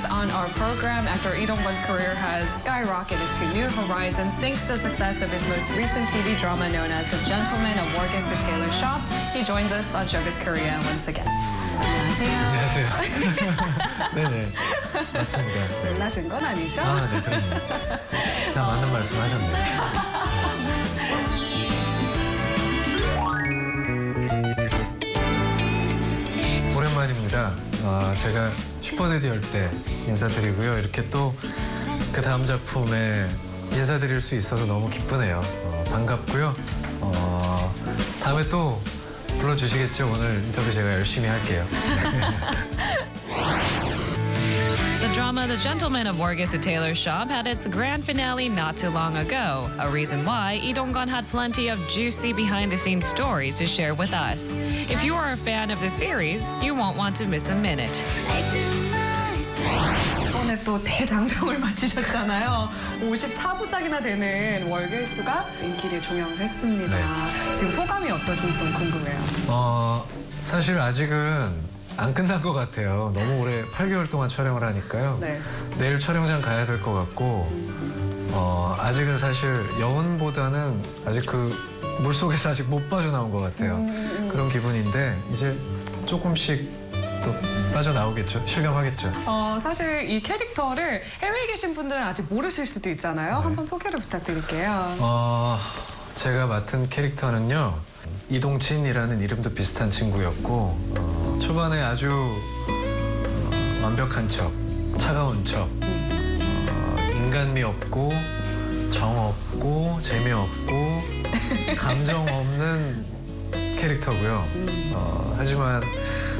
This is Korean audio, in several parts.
us on our program. Actor Lee Dong-kwon's career has skyrocketed to new horizons thanks to the success of his most recent TV drama known as The Gentleman of Wargis Taylor Shop. He joins us on Showbiz Korea once again. 안녕하세요. 안녕하세요. 네네. 맞습니다. 네. 놀라신 건 아니죠? 아, 네, 그럼요. 다 맞는 말씀 하셨네요. 오랜만입니다. 아, 제가 슈퍼데디 할때 인사드리고요. 이렇게 또 그 다음 작품에 인사드릴 수 있어서 너무 기쁘네요. 어, 반갑고요. 어, 다음에 또 불러주시겠죠? 오늘 인터뷰 제가 열심히 할게요. The drama The Gentleman of Wargis Taylor Shop had its grand finale not too long ago, a reason why Lee Dong-gon had plenty of juicy behind-the-scenes stories to share with us. If you are a fan of the series, you won't want to miss a minute. 이번에 또 대장정을 마치셨잖아요. 54부작이나 되는 월계수가 인기를 종영을 했습니다. 지금 소감이 어떠신지 너무 궁금해요. 어, 사실 아직은 안 끝난 것 같아요. 너무 오래 8개월 동안 촬영을 하니까요. 네. 내일 촬영장 가야 될 것 같고, 어, 아직은 사실 여운보다는 아직 그 물속에서 아직 못 빠져나온 것 같아요. 그런 기분인데, 이제 조금씩 또 빠져나오겠죠. 실감하겠죠. 어, 사실 이 캐릭터를 해외에 계신 분들은 아직 모르실 수도 있잖아요. 한번 소개를 부탁드릴게요. 어, 제가 맡은 캐릭터는요 이동진이라는 이름도 비슷한 친구였고 어, 초반에 아주 어, 완벽한 척, 차가운 척, 어, 인간미 없고 정 없고 재미없고 감정 없는 캐릭터고요. 어, 하지만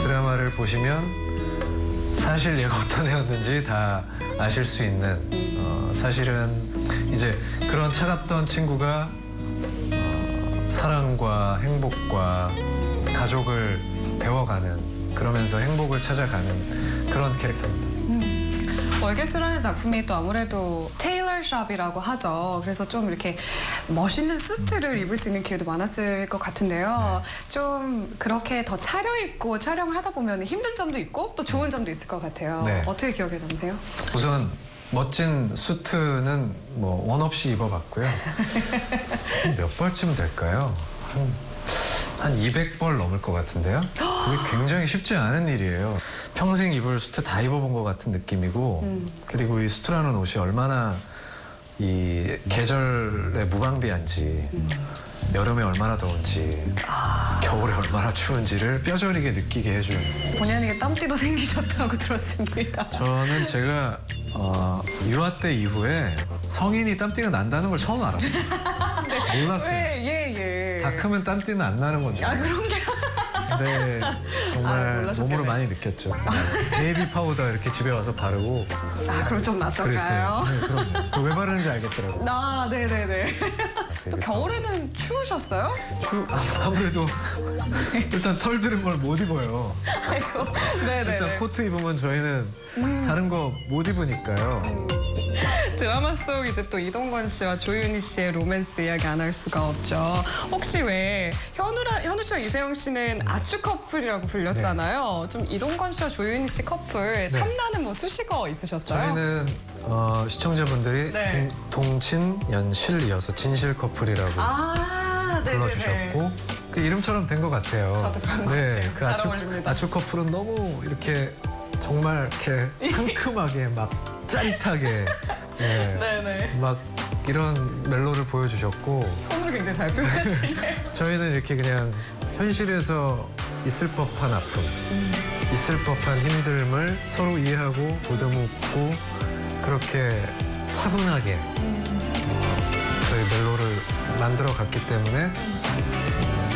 드라마를 보시면 사실 얘가 어떤 애였는지 다 아실 수 있는 어, 사실은 이제 그런 차갑던 친구가 어, 사랑과 행복과 가족을 배워가는 그러면서 행복을 찾아가는 그런 캐릭터입니다. 월계수라는 작품이 또 아무래도 테일러 샵이라고 하죠. 그래서 좀 이렇게 멋있는 수트를 입을 수 있는 기회도 많았을 것 같은데요. 좀 그렇게 더 차려입고 촬영을 하다 보면 힘든 점도 있고 또 좋은 점도 있을 것 같아요. 네. 어떻게 기억에 남으세요? 우선 멋진 수트는 뭐 원 없이 입어봤고요. 한몇 벌쯤 될까요? 한, 한 200벌 넘을 것 같은데요. 그게 굉장히 쉽지 않은 일이에요. 평생 입을 수트 다 입어본 것 같은 느낌이고, 그리고 이 수트라는 옷이 얼마나 이 계절에 무방비한지, 여름에 얼마나 더운지, 겨울에 얼마나 추운지를 뼈저리게 느끼게 해준 본연에게 땀띠도 생기셨다고 들었습니다. 저는 제가 어, 유아 때 이후에 성인이 땀띠가 난다는 걸 처음 알았어요. 몰랐어요. 네, 예, 예. 다 크면 땀띠는 안 나는 건지. 아, 그런 게. 근데 아, 정말 놀라셨겠네. 몸으로 많이 느꼈죠. 네. 베이비 파우더 이렇게 집에 와서 바르고 아, 그럼 좀 낫던가요? 그랬어요. 네, 그럼요. 그왜 바르는지 알겠더라고요. 아, 네네네. 또 베이비 겨울에는 추우셨어요? 추, 아, 아무래도 일단 털 들은 걸못 입어요. 아이고, 일단 네네네. 코트 입으면 저희는 다른 거 못 입으니까요. 드라마 속 이제 또 이동건 씨와 조윤희 씨의 로맨스 이야기 안 할 수가 없죠. 혹시 왜 현우라, 현우 씨랑 이세영 씨는 아추 커플이라고 불렸잖아요. 좀 이동건 씨와 조윤희 씨 커플 탐나는 뭐 수식어 있으셨어요? 네. 저희는 어, 시청자분들이 네. 동, 동친 연실이어서 진실 커플이라고 아, 네네네. 불러주셨고 그 이름처럼 된 것 같아요. 저도 그런 것 같아요. 그잘 아추, 어울립니다. 아추 커플은 너무 이렇게 정말 이렇게 상큼하게 막 짜릿하게 네. 네네. 막 이런 멜로를 보여주셨고 손으로 굉장히 잘 표현하시네. 저희는 이렇게 그냥 현실에서 있을 법한 아픔, 있을 법한 힘듦을 서로 이해하고 보듬고 그렇게 차분하게 어, 저희 멜로를 만들어 갔기 때문에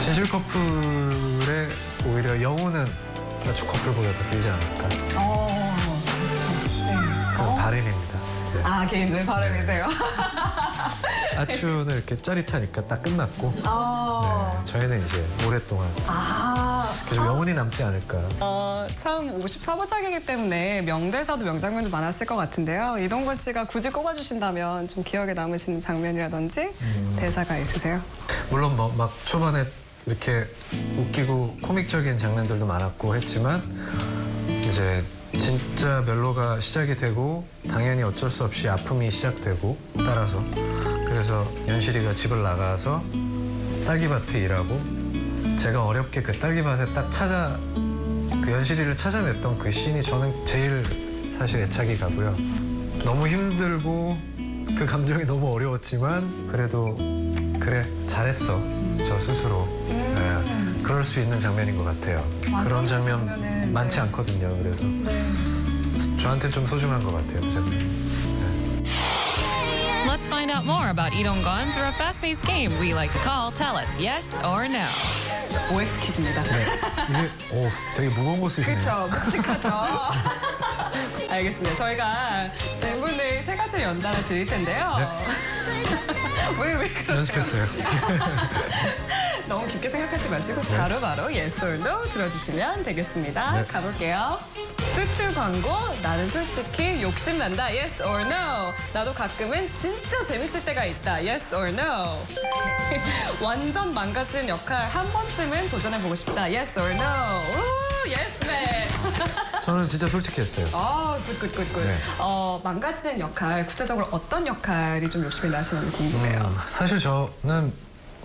진실 커플의 오히려 여우는 아주 커플보다 더 길지 않을까 어, 그렇죠. 네. 그런 바람입니다. 네. 아, 개인적인 바람이세요? 아추는 이렇게 짜릿하니까 딱 끝났고 아, 네, 저희는 이제 오랫동안 아. 계속 영혼이 남지 않을까. 어, 참 54부작이기 때문에 명대사도 명장면도 많았을 것 같은데요. 이동건 씨가 굳이 꼽아주신다면 좀 기억에 남으시는 장면이라든지 음. 대사가 있으세요? 물론 뭐 막 초반에 이렇게 웃기고 코믹적인 장면들도 많았고 했지만 이제 진짜 멜로가 시작이 되고 당연히 어쩔 수 없이 아픔이 시작되고 따라서 그래서 연실이가 집을 나가서 딸기밭에 일하고 제가 어렵게 그 딸기밭에 딱 찾아 그 연실이를 찾아냈던 그 씬이 저는 제일 사실 애착이 가고요. 너무 힘들고 그 감정이 너무 어려웠지만 그래도 그래 잘했어 저 스스로 네, 그럴 수 있는 장면인 것 같아요. 맞아요, 그런 장면 장면은, 많지 네. 않거든요. 그래서 네. 저한테 좀 소중한 것 같아요. 그 장면. Let's find out more about Lee Dong-gun through a fast-paced game we like to call Tell Us Yes or No. OX 퀴즈입니다. 이게 오, 되게 무거운 거 쓰시네요. 그렇죠. 묵직하죠. 알겠습니다. 저희가 질문을 세 가지를 연달아 드릴 텐데요. 왜, 왜 그러세요? 네. 연습했어요. 너무 깊게 생각하지 마시고 바로바로 yes or no 들어주시면 되겠습니다. 네. 가볼게요. 수트 광고 나는 솔직히 욕심난다 yes or no 나도 가끔은 진짜 재밌을 때가 있다 yes or no 완전 망가진 역할 한 번쯤은 도전해보고 싶다 yes or no 우 yes man 저는 진짜 솔직했어요. 아, 굿굿굿굿. 네. 어, 망가지는 역할, 구체적으로 어떤 역할이 좀 욕심이 나시는지 궁금해요. 음, 사실 저는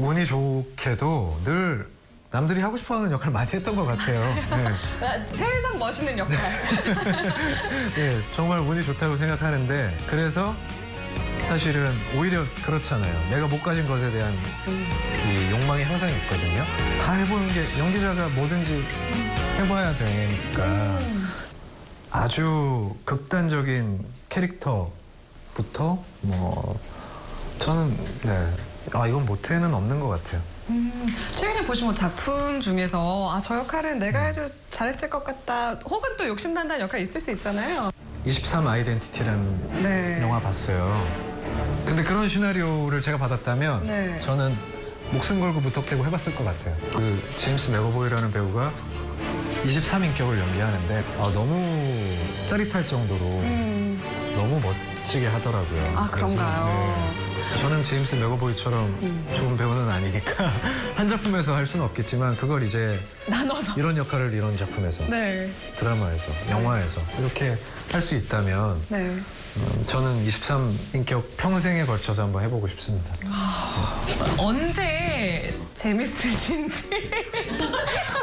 운이 좋게도 늘 남들이 하고 싶어하는 역할 많이 했던 것 같아요. 네. 아, 세상 멋있는 역할. 네, 정말 운이 좋다고 생각하는데 그래서 사실은 오히려 그렇잖아요. 내가 못 가진 것에 대한 이 욕망이 항상 있거든요. 다 해보는 게 연기자가 뭐든지 해봐야 되니까 아주 극단적인 캐릭터부터 뭐 저는 네. 아 이건 못해는 없는 것 같아요. 음, 최근에 보신 뭐 작품 중에서 아, 저 역할은 음. 내가 해도 잘했을 것 같다. 혹은 또 욕심난다는 역할이 있을 수 있잖아요. 23 아이덴티티라는 네. 영화 봤어요. 근데 그런 시나리오를 제가 받았다면 네. 저는 목숨 걸고 무턱대고 해봤을 것 같아요. 그 제임스 맥어보이라는 배우가 23인격을 연기하는데 아, 너무 짜릿할 정도로 음, 너무 멋지게 하더라고요. 아, 그런가요? 그래서, 네. 저는 제임스 맥어보이처럼 음. 좋은 배우는 아니니까 한 작품에서 할 수는 없겠지만 그걸 이제 나눠서. 이런 역할을 이런 작품에서 네. 드라마에서 영화에서 이렇게 할 수 있다면 네. 음, 저는 23 인격 평생에 걸쳐서 한번 해보고 싶습니다. 언제 재밌으신지.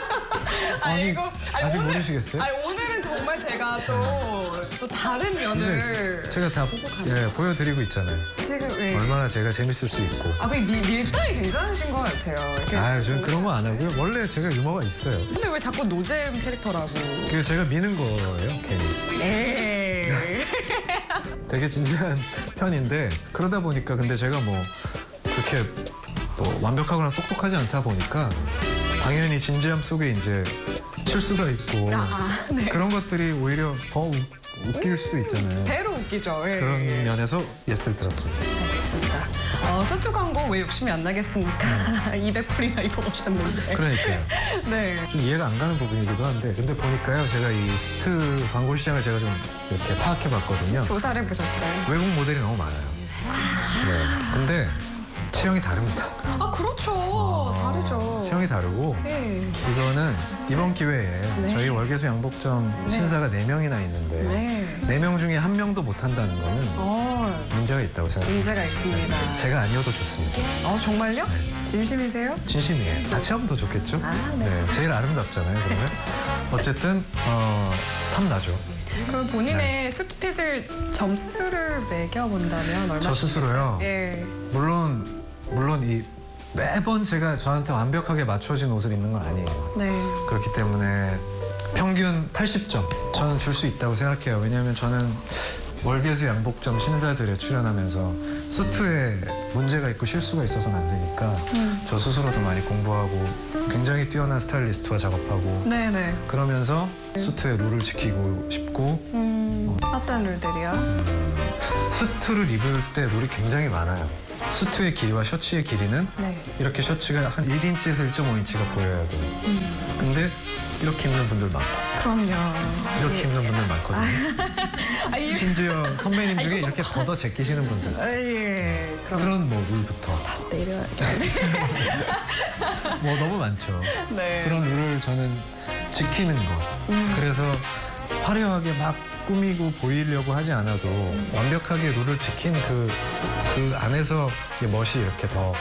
아니, 이거- 아직 모르시겠어요? 아니, 오늘은 정말 제가 또, 또 다른 면을. 제가 다 보고 가는 예, 보여드리고 있잖아요. 지금 왜. 얼마나 제가 재밌을 수 있고. 아, 그 밀, 밀당이 괜찮으신 것 같아요. 이렇게 아. 저는 그런 거 안 하고요. 원래 제가 유머가 있어요. 근데 왜 자꾸 노잼 캐릭터라고? 그게 제가 미는 거예요, 괜히. 에이. 되게 진지한 편인데 그러다 보니까 근데 제가 뭐 그렇게 뭐 완벽하거나 똑똑하지 않다 보니까 당연히 진지함 속에 이제 실수가 있고 아, 네. 그런 것들이 오히려 더 웃, 웃길 수도 있잖아요. 배로 웃기죠. 예. 그런 면에서 예스를 들었습니다. 알겠습니다. 어, 수트 광고 왜 욕심이 안 나겠습니까? 200불이나 입어보셨는데. 그러니까요. 네. 좀 이해가 안 가는 부분이기도 한데 근데 보니까요 제가 이 수트 광고 시장을 제가 좀 이렇게 파악해 봤거든요. 조사를 보셨어요. 외국 모델이 너무 많아요. 네. 근데 체형이 다릅니다. 아, 그렇죠. 다르죠. 체형이 다르고 예. 이거는 이번 기회에 네. 저희 월계수 양복점 네. 신사가 네명이나 있는데 네. 네 명 중에 한 명도 못한다는 거는 어, 문제가 있다고 생각합니다. 문제가 있습니다. 제가 아니어도 좋습니다. 어, 정말요? 진심이세요? 진심이에요. 같이 하면 더 좋겠죠? 아, 네. 제일 아름답잖아요, 그러면. 어쨌든 어, 탐나죠. 그럼 본인의 수트핏을 점수를 매겨본다면 얼마 저 스스로요? 주시겠어요? 예. 물론 물론 이 매번 제가 저한테 완벽하게 맞춰진 옷을 입는 건 아니에요. 네. 그렇기 때문에 평균 80점 저는 줄 수 있다고 생각해요. 왜냐하면 저는 월계수 양복점 신사들에 출연하면서 수트에 문제가 있고 실수가 있어서는 안 되니까 음. 저 스스로도 많이 공부하고 굉장히 뛰어난 스타일리스트와 작업하고 네네. 그러면서 수트의 룰을 지키고 싶고 음, 어떤 룰들이요? 수트를 입을 때 룰이 굉장히 많아요. 수트의 길이와 셔츠의 길이는 네. 이렇게 셔츠가 한 1인치에서 1.5인치가 보여야 돼요. 음. 근데 이렇게 입는 분들 많고 그럼요. 이렇게 입는 분들 많거든요. 아, 이- 심지어 선배님 아, 중에 이렇게 걷어 제끼시는 분들 아, 예. 그럼 그런 뭐 룰부터 다시 내려야겠네. 뭐 너무 많죠. 네. 그런 룰을 저는 지키는 것. 음. 그래서 화려하게 막 꾸미고 보이려고 하지 않아도 완벽하게 룰을 지킨 그, 그 안에서 이 멋이 이렇게 더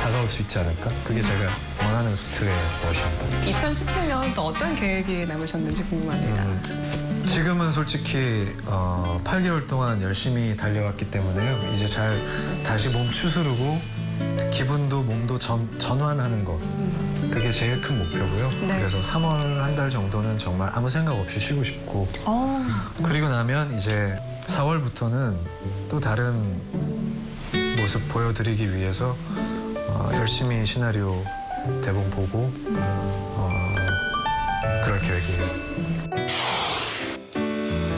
다가올 수 있지 않을까? 그게 제가 원하는 수트의 멋입니다. 2017년 또 어떤 계획이 남으셨는지 궁금합니다. 음, 지금은 솔직히 어, 8개월 동안 열심히 달려왔기 때문에요. 이제 잘 다시 몸 추스르고 기분도 몸도 전, 전환하는 것. 그게 제일 큰 목표고요. 네. 그래서 3월 한 달 정도는 정말 아무 생각 없이 쉬고 싶고 어, 그리고 나면 이제 4월부터는 또 다른 모습 보여드리기 위해서 어, 열심히 시나리오 대본 보고 어, 그럴 계획이에요.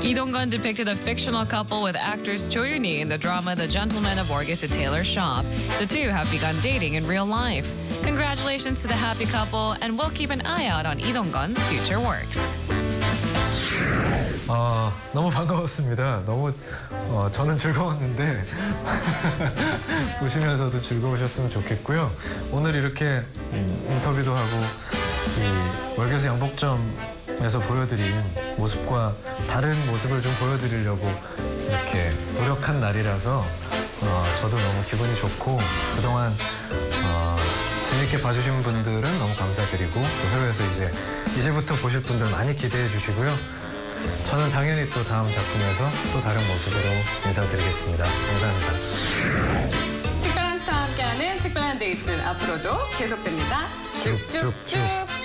Lee Dong-gun depicted a fictional couple with actress Cho Yoon-hee in the drama The Gentleman of Orgus at Taylor's Shop. The two have begun dating in real life. Congratulations to the happy couple, and we'll keep an eye out on Lee Dong-gun's future works. 아, 너무 반가웠습니다. 너무 어, 저는 즐거웠는데 보시면서도 즐거우셨으면 좋겠고요. 오늘 이렇게 음, 인터뷰도 하고 이 월계수 양복점에서 보여드린 모습과 다른 모습을 좀 보여드리려고 이렇게 노력한 날이라서 어, 저도 너무 기분이 좋고 그동안 어, 재밌게 봐주신 분들은 너무 감사드리고 또 해외에서 이제 이제부터 보실 분들 많이 기대해 주시고요. 저는 당연히 또 다음 작품에서 또 다른 모습으로 인사드리겠습니다. 감사합니다. 특별한 스타와 함께하는 특별한 데이트 앞으로도 계속됩니다. 쭉쭉쭉. 쭉쭉쭉.